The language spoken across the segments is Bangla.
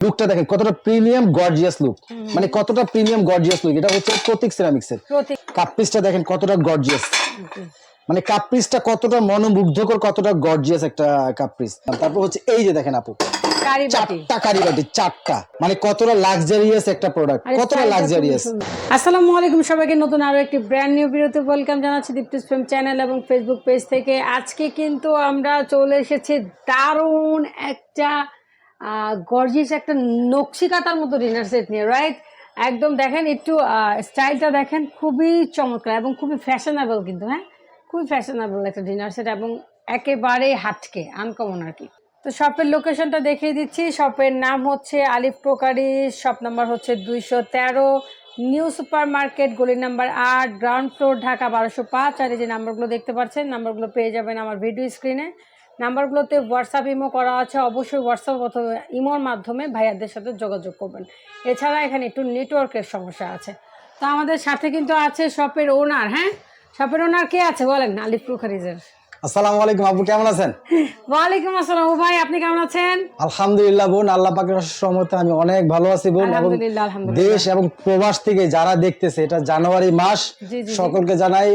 লুকটা দেখেন কতটা প্রিমিয়াম গর্জিয়াস লুক মানে কতটা প্রিমিয়াম গর্জিয়াস লুক এটা হচ্ছে প্রতীক সিরামিক্সের প্রতীক। কাপ পিসটা দেখেন কতটা গর্জিয়াস মানে কাপ পিসটা কতটা মনোমুগ্ধকর কতটা গর্জিয়াস একটা কাপ পিস তারপর হচ্ছে এই যে দেখেন আপু। চারটা চারটা। মানে কতটা লাক্সারিয়াস একটা প্রোডাক্ট কতটা লাক্সারিয়াস আসসালামু আলাইকুম সবাইকে নতুন আরও একটি ব্র্যান্ড নিউ ভিডিওতে ওয়েলকাম জানাচ্ছি দীপ্তিস চ্যানেল এবং ফেসবুক পেজ থেকে। আজকে কিন্তু আমরা চলে এসেছি দারুণ একটা গর্জিয়াস একটা নকশিকাতার মতো ডিনার সেট নিয়ে রাইট একদম দেখেন একটু স্টাইলটা দেখেন খুবই চমৎকার এবং খুবই ফ্যাশনেবল কিন্তু হ্যাঁ? খুবই ফ্যাশনেবল একটা ডিনার সেট এবং একেবারে হাটকে আনকমন আর কি। তো শপের লোকেশনটা দেখিয়ে দিচ্ছি। শপের নাম হচ্ছে আলিফ টোকারি শপ নাম্বার হচ্ছে দুইশো তেরো নিউ সুপার মার্কেট গলি নাম্বার আট গ্রাউন্ড ফ্লোর ঢাকা বারোশো পাঁচ। আর এই যে নাম্বারগুলো দেখতে পাচ্ছেন নাম্বারগুলো পেয়ে যাবেন আমার ভিডিও স্ক্রিনে নাম্বারগুলোতে হোয়াটসঅ্যাপ ইমো করা আছে। অবশ্যই হোয়াটসঅ্যাপ অথবা ইমোর মাধ্যমে ভাইয়াদের সাথে যোগাযোগ করবেন। এছাড়া এখানে একটু নেটওয়ার্কের সমস্যা আছে। তো আমাদের সাথে কিন্তু আছে শপের ওনার হ্যাঁ? শপের ওনার কে আছে বলেন আলিফ টোকারিজের আসসালামু আলাইকুম আপু কেমন আছেন? ওয়ালাইকুম আসসালাম ও ভাই আপনি কেমন আছেন? আলহামদুলিল্লাহ বোন আল্লাহ পাকের রহমতে আমি অনেক ভালো আছি বোন এবং দেশ এবং প্রবাস থেকে যারা দেখতেছে এটা জানুয়ারি মাস। সকলকে জানাই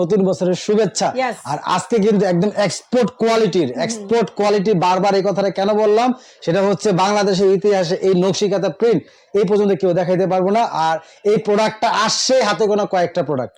নতুন বছরের শুভেচ্ছা। আর আজকে কিন্তু একদম এক্সপোর্ট কোয়ালিটির এক্সপোর্ট কোয়ালিটি বারবার এই কথাটা কেন বললাম? সেটা হচ্ছে বাংলাদেশের ইতিহাসে এই নকশিকাতা প্রিন্ট এই পর্যন্ত কেউ দেখাইতে পারব না। আর এই প্রোডাক্টটা আসছে হাতে গোনা কয়েকটা প্রোডাক্ট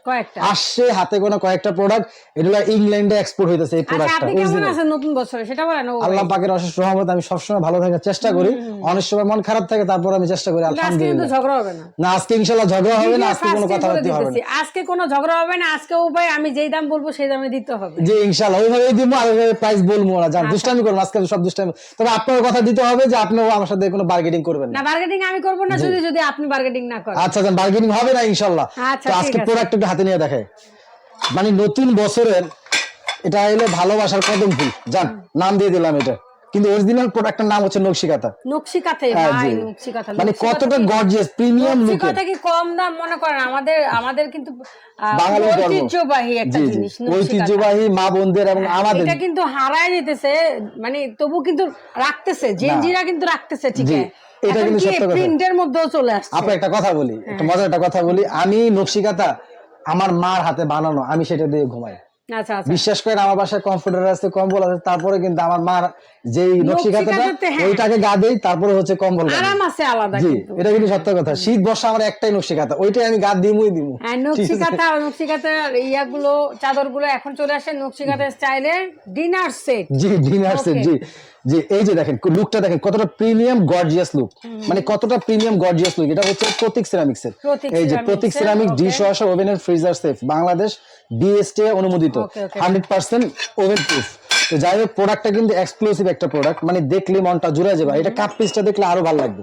আসছে হাতে গোনা কয়েকটা প্রোডাক্ট এগুলো ইংল্যান্ডে এক্সপোর্ট হইতেছে এই আচ্ছা প্রোডাক্টটা আপনি কেমন আছেন নতুন বছরে? সেটা বলেন আল্লাহ পাকের অশেষ রহমত আমি সবসময় ভালো থাকার চেষ্টা করি। অনেক সময় মন খারাপ থাকে তারপর আমি চেষ্টা করি কিন্তু আজকে কিন্তু আলহামদুলিল্লাহ। ঝগড়া হবে না। না আজকে ইনশাল্লাহ ঝগড়া হবে না আজকে কোনো কথাবার্তা হবে না। আজকে কোনো ঝগড়া হবে না আজকে ভাই আমি যেই দাম বলব সেই দামে দিতে হবে। যে ইনশাল্লাহ ওইভাবেই দিব আর ওইভাবে প্রাইস বলব না যান দুষ্টামি করব আজকে সব দুষ্টামি। তবে আপনার কথা দিতে হবে যে আপনিও আমার সাথে কোনো বার্গেটিং করবেন না। না বার্গেটিং আমি করব না যদি যদি আপনি বার্গেটিং না করেন। আচ্ছা যান বার্গেটিং হবে না ইনশাল্লাহ আচ্ছা, তো আজকে। প্রোডাক্ট একটু হাতে নিয়ে দেখে। মানে নতুন বছরের এটা হলো ভালোবাসার কদম ফুল যান নাম দিয়ে দিলাম এটা। কিন্তু অরিজিনাল প্রোডাক্টের নাম হচ্ছে নকশিকাতা নকশি কাঁথে হ্যাঁ, ভাই জি। নকশি কাঁথা মানে কতটা গর্জিয়াস প্রিমিয়াম নকশি লুকের কি কম দাম মনে করেন? আমাদের আমাদের কিন্তু আহ, বাঙালির ঐতিহ্যবাহী একটা জিনিস। ঐতিহ্যবাহী মা বোনদের এবং আমাদের। এটা কিন্তু হারায় যেতেছে মানে তবু কিন্তু রাখতেছে জেনজিরা কিন্তু রাখতেছে ঠিক আছে এটা কিন্তু সত্য কথা। প্রিন্টের মধ্যেও চলে আসছে? আপু একটা কথা বলি হ্যাঁ। একটা মজার একটা কথা বলি। আমি নকশিকাতা আমার মার হাতে বানানো আমি সেটা দিয়ে ঘুমাই। বিশ্বাস করেন আমার বাসায় কমফোর্টার আছে কম্বল আছে তারপরে কিন্তু আমার মার যেই নকশিকাতাটা নকশিকাতাতে, হ্যাঁ। ওইটাকে গা দেই তারপরে হচ্ছে কম্বল আরাম আছে আলাদা জি এটা কিন্তু সত্য কথা। শীত বর্ষা আমার একটাই নকশি কাঁথা ওইটাই আমি গা দিমুই দিমু। আর নকশি কাঁথার ইয়াগুলো চাদরগুলো এখন চলে আসে নকশি নকশিকাতা স্টাইলের ডিনার সেট জি ডিনার সেট জি। জি এই যে দেখেন লুকটা দেখেন কতটা প্রিমিয়াম গর্জিয়াস লুক মানে কতটা প্রিমিয়াম গর্জিয়াস লুক এটা হচ্ছে প্রতীক সিরামিক্স এর। এই যে Pratik ceramic dish washer oven and freezer safe Bangladesh BST অনুমোদিত. হান্ড্রেড পার্সেন্ট ওভেন প্রুফ তো যাই হোক প্রোডাক্টটা কিন্তু এক্সক্লুসিভ একটা প্রোডাক্ট মানে দেখলে মনটা জুড়ে যাবে। এটা কাপ পিসটা দেখলে আরও ভালো লাগবে।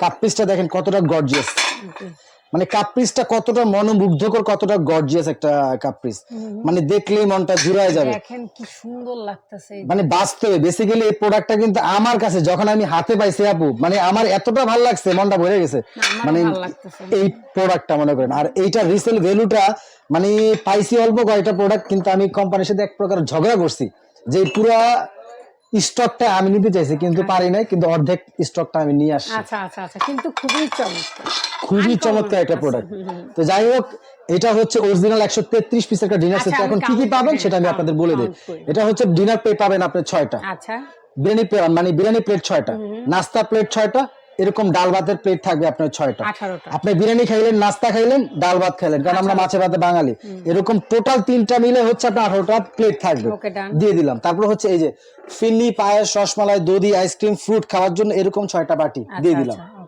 কাপ পিসটা দেখেন কতটা গর্জিয়াস মানে কাপ পিসটা কতটা মনোমুগ্ধকর কতটা গর্জিয়াস একটা কাপ পিস মানে দেখলেই মনটা জুড়ায় যাবে। দেখেন কি সুন্দর লাগতেছে মানে বাস্তবে বেসিক্যালি এই প্রোডাক্টটা কিন্তু আমার কাছে যখন আমি হাতে পাইছি আপু মানে আমার এতটা ভালো লাগছে মনটা ভরে গেছে। মানে এই প্রোডাক্টটা মনে করেন। আর এইটা রিসেল ভ্যালুটা মানে পাইছি অল্প কয়টা প্রোডাক্ট কিন্তু আমি কোম্পানির সাথে এক প্রকার ঝগড়া করছি। যে পুরা স্টকটা আমি নিতে চাইছি কিন্তু পারি নাই কিন্তু অর্ধেক স্টকটা আমি নিয়ে আসছি। আচ্ছা আচ্ছা আচ্ছা কিন্তু খুবই চমৎকার। খুবই চমৎকার একটা প্রোডাক্ট তো যাই হোক এটা হচ্ছে অরিজিনাল একশো তেত্রিশ পিসের একটা ডিনার সেট আচ্ছা, এখন কি কি পাবেন সেটা আমি আপনাদের বলে দিই। এটা হচ্ছে ডিনার প্লেট পাবেন আপনি ছয়টা। আচ্ছা। বিরিয়ানি প্লেট মানে বিরিয়ানি প্লেট ছয়টা। নাস্তা প্লেট ছয়টা এরকম ডাল ভাতের প্লেট থাকবে আপনার ছয়টা। আপনি বিরিয়ানি খাইলেন নাস্তা খাইলেন ডাল ভাত খাইলেন কারণ আমরা মাছে ভাতে বাঙালি। এরকম টোটাল তিনটা মিলে হচ্ছে আপনার আঠারোটা প্লেট থাকবে। দিয়ে দিলাম। তারপর হচ্ছে এই যে ফিন্নি পায়েস রসমালাই দধি আইসক্রিম ফ্রুট খাওয়ার জন্য এরকম ছয়টা বাটি। দিয়ে দিলাম। ওকে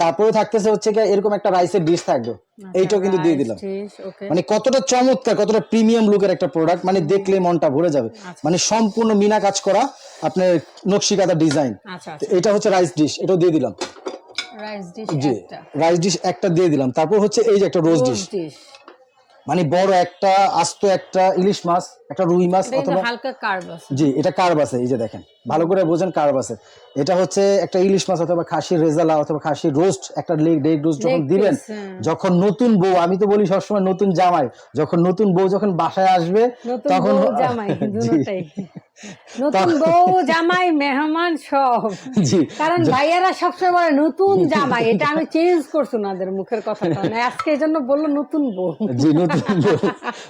তারপরে থাকতেছে হচ্ছে কি এরকম একটা রাইসের ডিশ থাকবে। এইটাও কিন্তু দিয়ে দিলাম। মানে কতটা চমৎকার কতটা প্রিমিয়াম লুকের একটা প্রোডাক্ট মানে দেখলে মনটা ভরে যাবে। মানে সম্পূর্ণ মিনা কাজ করা আপনার নকশিকাতা ডিজাইন আচ্ছা তো এটা হচ্ছে রাইস ডিশ এটাও দিয়ে দিলাম। রাইস ডিশ একটা। রাইস ডিশ একটা দিয়ে দিলাম। তারপর হচ্ছে এই যে একটা রোজ ডিশ মানে বড় একটা আস্ত একটা ইলিশ মাছ একটা রুই মাছ অথবা হালকা কার্ভ আছে। জি এটা কার্ব আছে এই যে দেখেন। ভালো করে বোঝেন কার্ব আছে। এটা হচ্ছে একটা ইলিশ মাছ অথবা খাসির রেজালা অথবা খাসির রোস্ট একটা লেগ ডেগ রোস্ট যখন দিবেন হ্যাঁ। যখন নতুন বউ আমি তো বলি সবসময় নতুন জামাই যখন নতুন বউ যখন বাসায় আসবে তখন জামাই নতুন বউ জামাই মেহমান সব। কারণ ভাইয়ারা সবসময় বলে নতুন জামাই। এটা আমি চেঞ্জ করছি ওনাদের মুখের কথাটা। আজকে এই জন্য বলল নতুন বউ। জি নতুন বউ।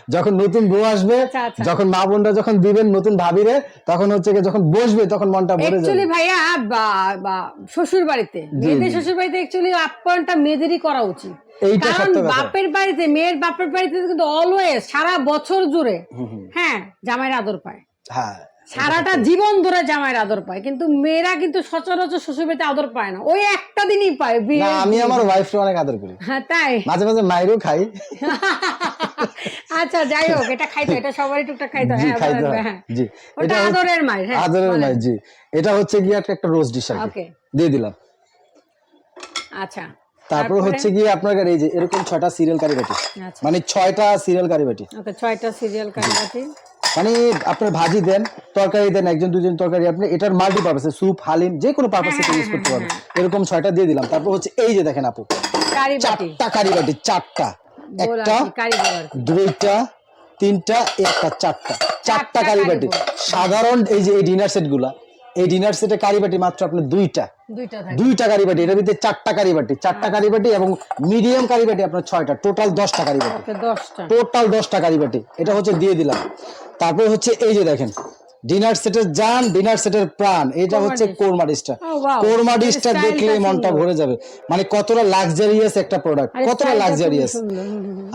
যখন নতুন বউ আসবে আচ্ছা, আচ্ছা। যখন মা বোনরা যখন দিবেন নতুন ভাবিরে তখন হচ্ছে যখন বসবে তখন মনটা ভরে যাবে। অ্যাকচুয়ালি ভাইয়া শ্বশুর বাড়িতে মেয়েদের শ্বশুর বাড়িতে অ্যাকচুয়ালি আপ্যায়নটা মেয়েদেরই করা উচিত। কারণ বাপের বাড়িতে মেয়ের বাপের বাড়িতে কিন্তু অলওয়েজ সারা বছর জুড়ে হ্যাঁ জামাইয়ের আদর পায়। হ্যাঁ। সারাটা জীবন ধরে জামাইয়ের আদর পায় কিন্তু মেয়েরা কিন্তু সচরাচর শ্বশুর বাড়িতে আদর পায় না। ওই একটা দিনই পায় বিয়ে আমি আমার ওয়াইফকে অনেক আদর করি। হ্যাঁ তাই? মাঝে মাঝে মায়েরও খাই। আচ্ছা যাই হোক এটা খাইতো এটা সবারই টুকটাক খাইতো হ্যাঁ। হ্যাঁ জি এটা আদরের মায়ের হ্যাঁ আদরের। মায়ের জি। এটা হচ্ছে গিয়ে একটা একটা রোজ ডিশ আর ওকে। দিয়ে দিলাম। আচ্ছা। তারপর হচ্ছে গিয়ে আপনার এই যে এরকম ছয়টা সিরিয়াল কারি বাটি। আচ্ছা। মানে ছয়টা সিরিয়াল কারি বাটি। ওকে ছয়টা সিরিয়াল কাটাকাটি মানে আপনার ভাজি দেন তরকারি দেন একজন দুজন তরকারি আপনি এটার মাল্টি পারপাসে স্যুপ হালিম যে কোনো পারপাসে হ্যাঁ, ইউজ করতে পারবেন। এরকম ছয়টা দিয়ে দিলাম। তারপর হচ্ছে এই যে দেখেন আপু। চারটা কারি বাটি চারটা। একটা দুইটা তিনটা একটা চারটা। চারটা কারি বাটি। সাধারণ এই যে এই ডিনার সেটগুলা এই ডিনার সেটে কারি বাটি মাত্র আপনার দুইটা। দুইটা কারি বাটি এটার ভিতরে চারটা কারি বাটি চারটা কারি বাটি এবং মিডিয়াম কারি বাটি আপনার ছয়টা টোটাল দশটা কারি বাটি। টোটাল দশটা। কারি বাটি এটা হচ্ছে দিয়ে দিলাম। তারপর হচ্ছে এই যে দেখেন ডিনার সেটের জান ডিনার সেটের প্রাণ এটা হচ্ছে কোরমা ডিশটা Oh, কোরমা ডিশটা দেখলে মনটা ভরে যাবে। মানে কতটা লাক্সারিয়াস একটা প্রোডাক্ট কতটা লাক্সারিয়াস।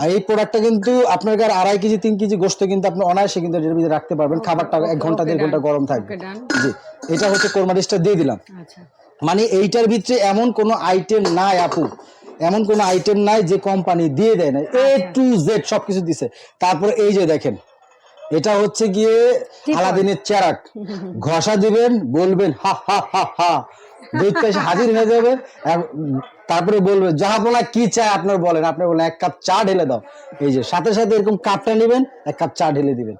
আর এই প্রোডাক্টটা কিন্তু আপনার কাছে আড়াই কেজি তিন কেজি গোস্ত কিন্তু আপনি অনায়াসে কিন্তু এটার ভিতরে রাখতে পারবেন। খাবারটা এক ঘণ্টা দেড় ঘণ্টা গরম থাকবে। জি এটা হচ্ছে কোরমা ডিশটা দিয়ে দিলাম। আচ্ছা। মানে এইটার ভিতরে এমন কোনো আইটেম নাই আপু। এমন কোনো আইটেম নাই যে কোম্পানি দিয়ে দেয় না এ টু জেড সবকিছু দিছে। তারপরে এই যে দেখেন এটা হচ্ছে গিয়ে আলাদিনের চেরাক। ঘষা দিবেন বলবেন হা হা হা হা। দৈত্য এসে হাজির হয়ে যাবে। তারপরে বলবে জাহাপনা কি চায়? আপনার বলেন। আপনি বলেন এক কাপ চা ঢেলে দাও। এই যে সাথে সাথে এরকম কাপটা নেবেন এক কাপ চা ঢেলে দিবেন।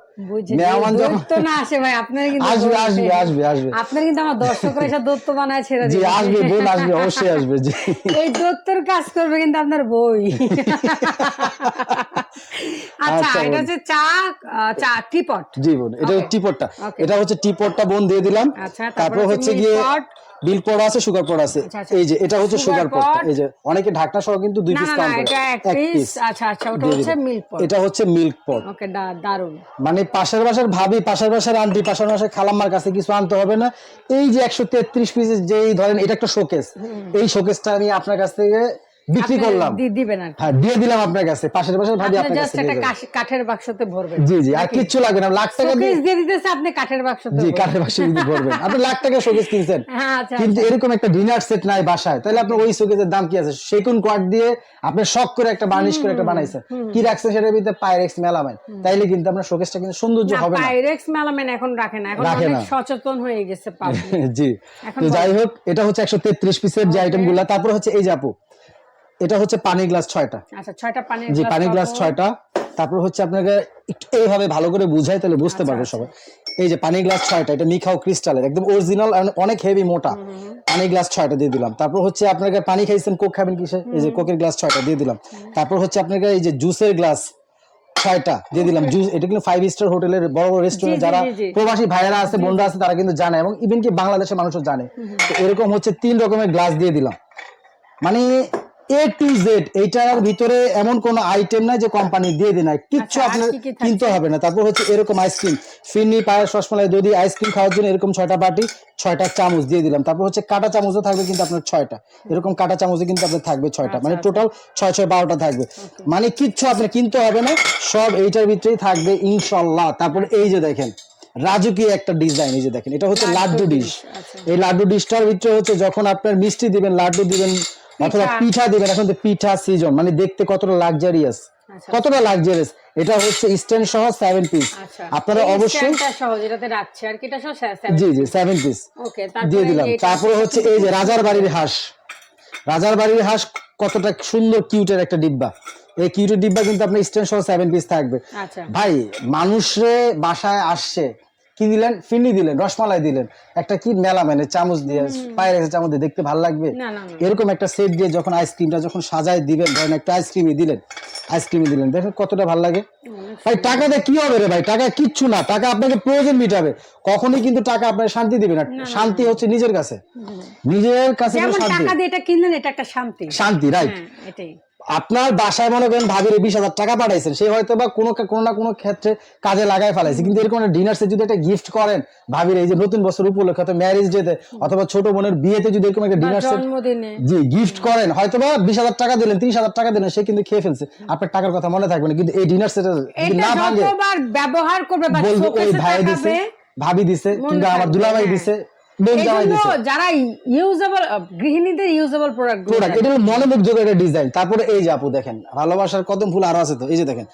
মেহমান যখন না আসে ভাই আপনার কিন্তু আসবে আসবে আসবে আসবে। আপনার কিন্তু আমার দর্শকরা এসে দত্ত বানায় ছেড়ে জি আসবে বোন আসবে অবশ্যই আসবে জি। এই দত্তর কাজ করবে কিন্তু আপনার বই। আচ্ছা আচ্ছা, এটা হচ্ছে চা চা টিপট। জি বোন এটা টিপটটা। এটা হচ্ছে টিপটটা বোন দিয়ে দিলাম। আচ্ছা, তারপর হচ্ছে গিয়ে। বিল পড়া আছে সুগার পড়া আছে। আচ্ছা, আচ্ছা। এই যে এটা হচ্ছে সুগার এই যে অনেকে ঢাকনা সহ কিন্তু দুই পিস এটা করে। এক পিস আচ্ছা আচ্ছা ওটা হচ্ছে মিল্ক পট এটা হচ্ছে মিল্ক পট ওকে দারুণ মানে পাশের বাসার ভাবি পাশের বাসার আন্টি পাশের বাসার খালাম্মার কাছে কিছু আনতে হবে না। এই যে একশো তেত্রিশ পিসের যেই ধরেন এটা একটা শোকেস এই শোকেসটা আমি আপনার কাছ থেকে বিক্রি করলাম। দিবেন হ্যাঁ দিয়ে দিলাম আপনার কাছে পাশের বাসার ভাবি আপনার কাছে একটা দিয়ে কাঠের বাক্সতে ভরবেন। জি জি আর কিচ্ছু লাগবে না লাখ টাকা দিয়ে দিয়ে দিতেছে আপনি কাঠের বাক্সতে জি কাঠের বাক্সে যদি ভরবেন। আপনি লাখ টাকা শোকেস কিনছেন। হ্যাঁ আচ্ছা কিন্তু এরকম একটা ডিনার সেট নাই বাসায়। তাহলে আপনার ওই শোকেসের দাম কি আছে? সেগুন কোয়াট দিয়ে আপনি শখ করে একটা বার্নিশ করে একটা বানাইছেন। কি রাখছেন সেটার ভিতরে? পাইরেক্স মেলামেন তাইলে কিন্তু আপনার শোকেসটা কিন্তু সৌন্দর্য হবে না। পাইরেক্স মেলামেন এখন রাখে না। এখন অনেক। সচেতন হয়ে গেছে public। জি। তো যাই হোক এটা হচ্ছে একশো তেত্রিশ পিসের যে আইটেমগুলা। তারপর হচ্ছে এই আপু এটা হচ্ছে পানি গ্লাস ছয়টা। আচ্ছা ছয়টা পানির জি glass পানি গ্লাস ছয়টা। তারপর হচ্ছে আপনাকে একটু এইভাবে ভালো করে বুঝাই তাহলে বুঝতে আচ্ছা, পারবে সবাই। এই যে পানি গ্লাস ছয়টা এটা মিখাও ক্রিস্টালের একদম অরিজিনাল অনেক হেভি মোটা। পানি গ্লাস ছয়টা দিয়ে দিলাম। তারপর হচ্ছে আপনাকে পানি খাইছেন কোক খাবেন কিসে? এই যে কোকের গ্লাস ছয়টা দিয়ে দিলাম। তারপর হচ্ছে আপনাকে এই যে জুসের গ্লাস ছয়টা দিয়ে দিলাম। জুস এটা কিন্তু ফাইভ স্টার হোটেলের বড় বড় রেস্টুরেন্ট যারা। প্রবাসী ভাইয়েরা আছে বোনরা আছে তারা কিন্তু জানে এবং ইভেন কি বাংলাদেশের মানুষও জানে। তো এরকম হচ্ছে তিন রকমের গ্লাস দিয়ে দিলাম। মানে এ টু জেড এইটার ভিতরে এমন কোন আইটেম নাই যে কোম্পানি দিয়ে দিন কিচ্ছু আচ্ছা, আপনার কি কি থাকছে? কিনতে হবে না। তারপর হচ্ছে এরকম আইসক্রিম ফিরনি পায়েস রসমালাই দধি আইসক্রিম খাওয়ার জন্য এরকম ছয়টা বাটি ছয়টা চামচ দিয়ে দিলাম। তারপর হচ্ছে কাটা চামচও থাকবে কিন্তু আপনার ছয়টা। এরকম কাটা চামচে কিন্তু আপনার থাকবে ছয়টা। মানে আচ্ছা, টোটাল ছয় ছয় বারোটা থাকবে। মানে কিচ্ছু আপনার কিনতে হবে না। সব এইটার ভিতরেই থাকবে ইনশাল্লাহ। তারপর এই যে দেখেন রাজুকীয় একটা ডিজাইন এই যে দেখেন এটা হচ্ছে লাড্ডু ডিশ আচ্ছা। এই লাড্ডু ডিশটার ভিতরে হচ্ছে যখন আপনার মিষ্টি দিবেন লাড্ডু দিবেন অথবা পিঠা। দিবেন এখন তো পিঠা সিজন মানে দেখতে কতটা লাক্সারিয়াস আচ্ছা। কতটা লাক্সারিয়াস এটা হচ্ছে স্ট্যান্ড সহ সেভেন পিস আচ্ছা। আপনারা অবশ্যই টা সহজ এটাতে আর কিটা সহ জি জি সেভেন পিস ওকে দিয়ে দিলাম। তারপরে হচ্ছে এই যে রাজার বাড়ির হাঁস। রাজার বাড়ির হাঁস কতটা সুন্দর কিউটের একটা ডিব্বা। এই কিউটের ডিব্বা কিন্তু আপনার স্ট্যান্ড সহ সেভেন পিস থাকবে। আচ্ছা। ভাই মানুষে বাসায় আসছে কি দিলেন? ফিনি দিলেন রসমালাই দিলেন। একটা কি মেলা মানে চামচ দিয়ে পায়ের একটা চামচ দিয়ে দেখতে ভালো লাগবে? এরকম একটা সেট দিয়ে যখন আইসক্রিমটা যখন সাজায় দিবেন ধরেন একটা আইসক্রিমই দিলেন আইসক্রিম দিলেন দেখেন কতটা ভালো লাগে। ভাই টাকাতে কি হবে রে ভাই? টাকা কিচ্ছু না টাকা আপনাকে প্রয়োজন মিটাবে। কখনোই কিন্তু টাকা আপনার শান্তি দিবে না। শান্তি হচ্ছে নিজের কাছে। নিজের কাছে শান্তি টাকা দিয়ে এটা কিনলেন এটা একটা শান্তি। শান্তি রাইট হ্যাঁ এটাই। আপনার বাসায় মনে করেন ভাবির বিশ হাজার টাকা পাঠাইছেন সে হয়তো বা কোনো কোনো না কোনো ক্ষেত্রে কাজে লাগাই ফেলাইছে। কিন্তু এরকম ডিনার সেট যদি একটা গিফট করেন ভাবির এই যে নতুন বছর উপলক্ষে অথবা ম্যারেজ ডেতে অথবা ছোট বোনের বিয়েতে যদি এরকম একটা ডিনার সেট জি গিফট করেন হয়তো বা বিশ হাজার টাকা দিলেন তিরিশ হাজার টাকা দিলেন সে কিন্তু খেয়ে ফেলছে। আপনার টাকার কথা মনে থাকবে না কিন্তু এই ডিনার সেট না ভাঙে ব্যবহার করবে ভাই দিছে ভাবি দিছে কিংবা আমার দুলাভাই। দিছে। বোন এই জামাই জন্য দিছে। যারা ইউজেবল গৃহিণীদের ইউজেবল প্রোডাক্ট প্রোডাক্ট এটা মনোমুগ্ধকর একটা ডিজাইন তারপরে এই যে আপু দেখেন ভালোবাসার কদম ফুল আরও আছে তো এই যে দেখেন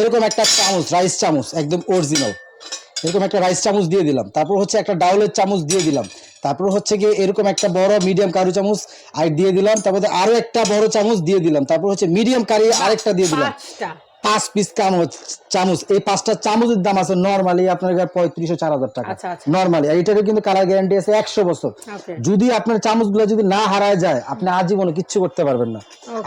এরকম একটা চামচ রাইস চামচ একদম অরিজিনাল এরকম একটা রাইস চামচ দিয়ে দিলাম। তারপর হচ্ছে একটা ডাউলের চামচ দিয়ে দিলাম। তারপর হচ্ছে কি এরকম একটা বড় মিডিয়াম কারু চামচ আর দিয়ে দিলাম। তারপরে আরও একটা বড় চামচ দিয়ে দিলাম। তারপর হচ্ছে মিডিয়াম কারি আরেকটা দিয়ে দিলাম। পাঁচ পিস চামচ চামচ এই পাঁচটা চামচের দাম আছে নর্মালি আপনার পঁয়ত্রিশশো চার হাজার টাকা। আচ্ছা, আচ্ছা। নর্মালি আর এটারও কিন্তু কালার গ্যারান্টি আছে একশো বছর। যদি আপনার চামচগুলো যদি না হারায় যায় আপনি আজীবনে কিচ্ছু করতে পারবেন না।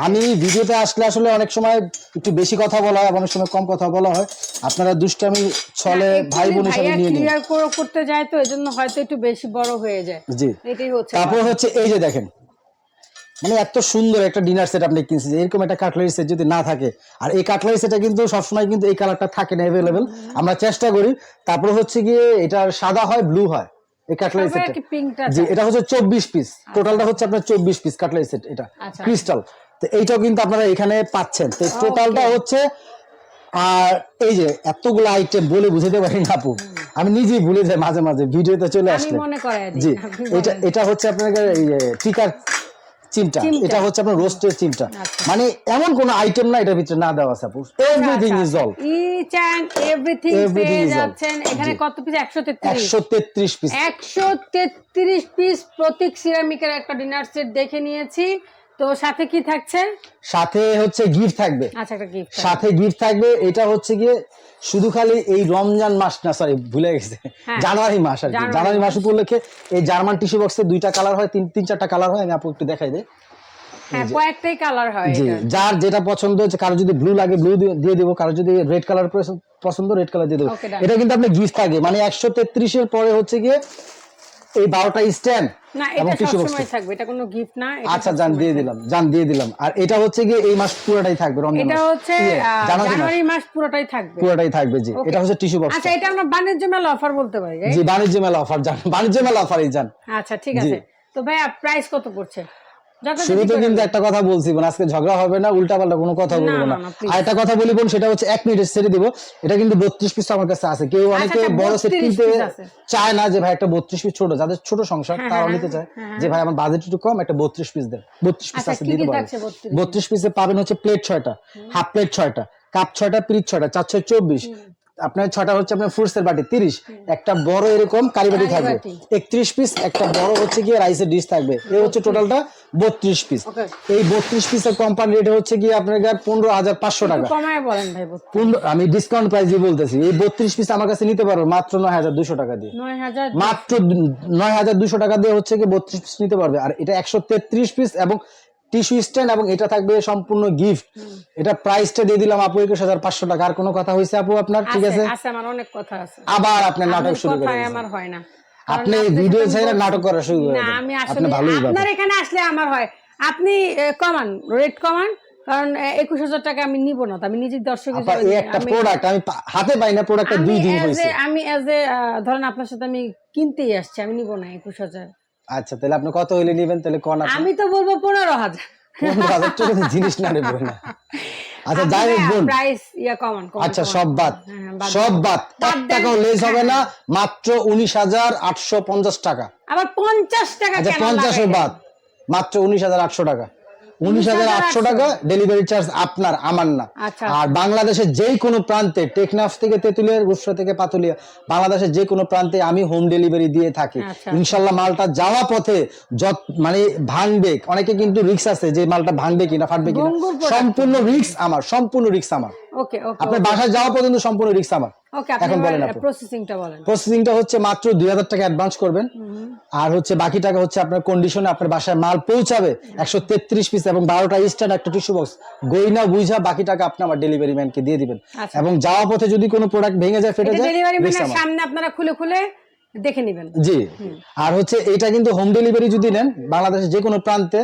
আমি ভিডিওতে আসলে আসলে অনেক সময় একটু বেশি কথা বলা হয় অনেক সময় কম কথা বলা হয়। আপনারা দুষ্টামি ছলে ভাই বোন হিসাবে নিয়ে নিন। ক্লিয়ার করতে যায় তো এজন্য হয়তো একটু বেশি বড় হয়ে যায়। জি। এটাই হচ্ছে তারপর হচ্ছে এই যে দেখেন মানে এত সুন্দর একটা ডিনার সেট আপনি কিনছেন এরকম একটা কাটলারি সেট যদি না থাকে আর এই কাটলারি সেটটা কিন্তু সবসময় কিন্তু এই কালারটা থাকে না অ্যাভেলেবেল আমরা চেষ্টা করি তারপর হচ্ছে গিয়ে এটা সাদা হয় ব্লু হয় এই কাটলারি তবে সেটটা জি এটা হচ্ছে চব্বিশ পিস টোটালটা হচ্ছে আপনার চব্বিশ পিস কাটলারি সেট এটা আচ্ছা। ক্রিস্টাল তো এইটাও কিন্তু আপনারা এখানে পাচ্ছেন। তো টোটালটা হচ্ছে আর এই যে এতগুলো আইটেম বলে বুঝাতে পারি না আপু। আমি নিজেই ভুলে যাই মাঝে মাঝে ভিডিওতে চলে আসলে। জি এটা এটা হচ্ছে আপনার টিকার চিমটা। এটা হচ্ছে আপনার রোস্টের চিমটা। আচ্ছা। মানে এমন কোন আইটেম না এটার ভিতরে না দেওয়া suppose everything is all each and everything পেয়ে যাচ্ছেন। এখানে কত পিস একশো তেত্রিশ। একশো তেত্রিশ পিস একশো তেত্রিশ পিস প্রতীক সিরামিকের একটা ডিনার সেট দেখে নিয়েছি। তো সাথে কি থাকছে? সাথে হচ্ছে গিফট থাকবে। আচ্ছা একটা গিফট সাথে গিফট থাকবে এটা হচ্ছে গিয়ে শুধু খালি এই রমজান মাস না সরি ভুলে গেছে। হ্যাঁ। জানুয়ারি মাস আর কি। জানুয়ারি মাস উপলক্ষে এই জার্মান টিস্যু বক্সে দুইটা কালার হয় তিন তিন চারটা কালার হয় আমি আপু একটু দেখাই দিই। হ্যাঁ কয়েকটাই কালার হয় জি যার যেটা পছন্দ হচ্ছে কারও যদি ব্লু লাগে ব্লু দিয়ে দিব কারও যদি রেড কালার পছন্দ রেড কালার দিয়ে দেবো। এটা কিন্তু আপনি গিফট থাকে মানে একশো তেত্রিশের পরে হচ্ছে গিয়ে এই বারোটা স্ট্যান্ড না এটা সবসময় থাকবে এটা কোনো গিফট না আচ্ছা জান দিয়ে দিলাম জান দিয়ে দিলাম। আর এটা হচ্ছে গিয়ে এই মাস পুরোটাই থাকবে রমজান এটা। হচ্ছে ইয়ে, জানুয়ারি মাস। পুরোটাই থাকবে। পুরোটাই থাকবে জি। এটা হচ্ছে টিস্যু বক্স আচ্ছা এটা আমরা বাণিজ্য মেলা অফার বলতে পারি জি বাণিজ্য মেলা অফার জান বাণিজ্য মেলা অফারই জান। আচ্ছা ঠিক আছে। তো ভাইয়া প্রাইস কত পড়ছে? শুরুতে কিন্তু একটা কথা বলছি বোন আজকে ঝগড়া হবে না উল্টা পাল্টা কোনো কথা বলব না. আর একটা কথা বলি বোন সেটা হচ্ছে এক মিনিট ছেড়ে দিব। এটা কিন্তু বত্রিশ পিস আমার কাছে আছে। কেউ অনেকে আচ্ছা, বড় সেট কিনতে চায় না যে ভাই একটা বত্রিশ পিস ছোট যাদের ছোট সংসার তারা হ্যাঁ, নিতে চায়। হ্যাঁ, যে ভাই আমার বাজেট একটু কম একটা বত্রিশ পিস দেন। বত্রিশ পিস আচ্ছা, আছে দিতে 32 বত্রিশ পিসে পাবেন হচ্ছে প্লেট ছয়টা। হাফ প্লেট ছয়টা কাপ ছয়টা পিরিচ ছয়টা চার ছয় চব্বিশ আপনার ছয়টা হচ্ছে আপনার ফ্রুটস এর বাটি তিরিশ। একটা বড় এরকম কারি বাটি থাকবে। একত্রিশ পিস একটা বড় হচ্ছে গিয়ে রাইসের ডিশ থাকবে। এই হচ্ছে টোটালটা বত্রিশ পিস এই বত্রিশ পিসের কোম্পানি রেট হচ্ছে গিয়ে আপনার পনেরো হাজার পাঁচশো টাকা। আমি ডিসকাউন্ট প্রাইস দিয়ে বলতেছি। এই বত্রিশ পিস আমার কাছে নিতে পারবে মাত্র নয় হাজার দুশো টাকা দিয়ে। মাত্র নয় হাজার দুশো টাকা দিয়ে হচ্ছে কি বত্রিশ পিস নিতে পারবে। আর এটা একশো তেত্রিশ পিস এবং টিস্যু স্ট্যান্ড এবং এটা থাকবে সম্পূর্ণ গিফট। এটা প্রাইসটা দিয়ে দিলাম আপু একুশ হাজার পাঁচশো টাকা। আর কোনো কথা হয়েছে আপু আপনার? ঠিক আছে আমার অনেক কথা আছে। আবার আপনার নাটক শুরু করে আমার হয় না। আপনি ভিডিও ছাড়া নাটক করা শুরু করে না আমি আসলে। আপনার এখানে আসলে আমার হয়। আপনি কমান রেট কমান। কারণ একুশ হাজার টাকা আমি নিব না আমি নিজের দর্শক একটা প্রোডাক্ট আমি হাতে পাই না প্রোডাক্টটা দুই দিন হয়েছে। আমি এজ এ ধরেন আপনার সাথে আমি কিনতেই আসছি আমি নিব না একুশ হাজার। আচ্ছা তাহলে আপনি কত হইলে নেবেন? তাহলে কোন আমি তো বলব পনেরো হাজার। পনেরো হাজার টাকা দিয়ে জিনিস না নেব না আচ্ছা যাই বোন। প্রাইস ইয়া কমন কমন আচ্ছা সব বাদ। হ্যাঁ, হ্যাঁ, সব। বাদ। বাদ এক টাকাও লেস হবে না মাত্র উনিশ হাজার আটশো পঞ্চাশ টাকা। আবার পঞ্চাশ টাকা আচ্ছা পঞ্চাশ বাদ। মাত্র উনিশ হাজার আটশো টাকা। উনিশ হাজার আটশো টাকা ডেলিভারি চার্জ আপনার আমার না। আচ্ছা। আর বাংলাদেশের যে কোনো প্রান্তে টেকনাফ থেকে তেতুলিয়া রূপসা থেকে পাতুলিয়া বাংলাদেশের যে কোনো প্রান্তে আমি হোম ডেলিভারি দিয়ে থাকি। আচ্ছা। ইনশাল্লাহ মালটা যাওয়া পথে যত মানে ভাঙবে অনেকে কিন্তু রিক্স আছে যে মালটা ভাঙবে কিনা ফাটবে কিনা। সম্পূর্ণ রিক্স আমার সম্পূর্ণ রিক্স আমার। ওকে ওকে আপনার যাওয়া পর্যন্ত সম্পূর্ণ রিক্স আমার। এখন বলেন আপনি। প্রসেসিংটা বলেন। প্রসেসিংটা হচ্ছে মাত্র দুই হাজার টাকা অ্যাডভান্স করবেন। আর হচ্ছে বাকি টাকা হচ্ছে আপনার কন্ডিশনে আপনার বাসায় মাল পৌঁছাবে একশো তেত্রিশ পিস এবং বারোটা স্ট্যান্ড একটা টিস্যু বক্স গইনা বুঝা বাকি টাকা আপনি আমার ডেলিভারি ম্যানকে দিয়ে দিবেন। আচ্ছা। এবং যাওয়া পথে যদি কোনো প্রোডাক্ট ভেঙে যায় ফেটে যায় ডেলিভারি ম্যানের সামনে আপনারা খুলে খুলে দেখে নেবেন। জি। আর হচ্ছে এটা কিন্তু হোম ডেলিভারি যদি নেন বাংলাদেশের যে কোনো প্রান্তে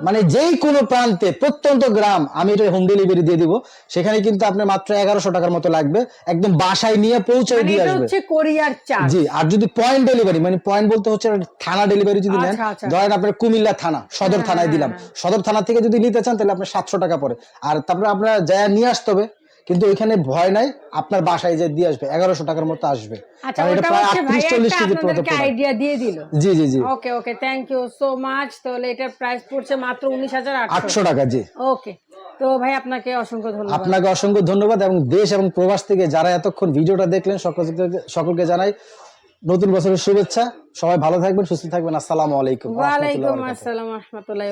মানে যেই কোনো প্রান্তে প্রত্যন্ত গ্রাম আমি এটা হোম ডেলিভারি দিয়ে দিব সেখানে কিন্তু আপনার মাত্র এগারোশো টাকার মতো লাগবে একদম বাসায় নিয়ে পৌঁছে মানে দিয়ে আসবে। কোরিয়ার চার্জ জি আর যদি পয়েন্ট ডেলিভারি মানে পয়েন্ট বলতে হচ্ছে থানা ডেলিভারি যদি নেন আচ্ছা, আচ্ছা। ধরেন আপনার কুমিল্লা থানা সদর থানায় দিলাম সদর থানা থেকে যদি নিতে চান তাহলে আপনার সাতশো টাকা পরে আর তারপরে আপনার যা নিয়ে আসতে হবে কিন্তু ওইখানে ভয় নাই আপনার বাসায় যে দিয়ে আসবে এগারোশো টাকার মতো আসবে। কারণ এটা ওটা প্রায় হচ্ছে ভাই আটত্রিশ চল্লিশ একটা কেজি মতো আপনাদেরকে product। আইডিয়া দিয়ে দিল। জি জি জি। Okay okay thank you so much তাহলে এটার প্রাইস পড়ছে মাত্র উনিশ হাজার আটশো। আটশো টাকা জি। ওকে তো ভাই আপনাকে অসংখ্য ধন্যবাদ। আপনাকে অসংখ্য ধন্যবাদ এবং দেশ এবং প্রবাস থেকে যারা এতক্ষণ ভিডিওটা দেখলেন সকলকে সকলকে জানাই নতুন বছরের শুভেচ্ছা। সবাই ভালো থাকবেন সুস্থ থাকবেন। আসসালামু আলাইকুম। ওয়ালাইকুম আসসালাম রহমতুল্লাহ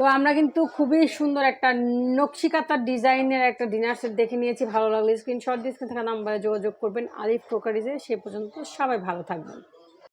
তো আমরা কিন্তু খুবই সুন্দর একটা নকশিকাতার ডিজাইনের একটা ডিনার সেট দেখে নিয়েছি। ভালো লাগলে স্ক্রিনশট দিয়ে থাকা নাম্বারে যোগাযোগ করবেন। আলিফ ক্রোকারিজে সে পর্যন্ত সবাই ভালো থাকবেন।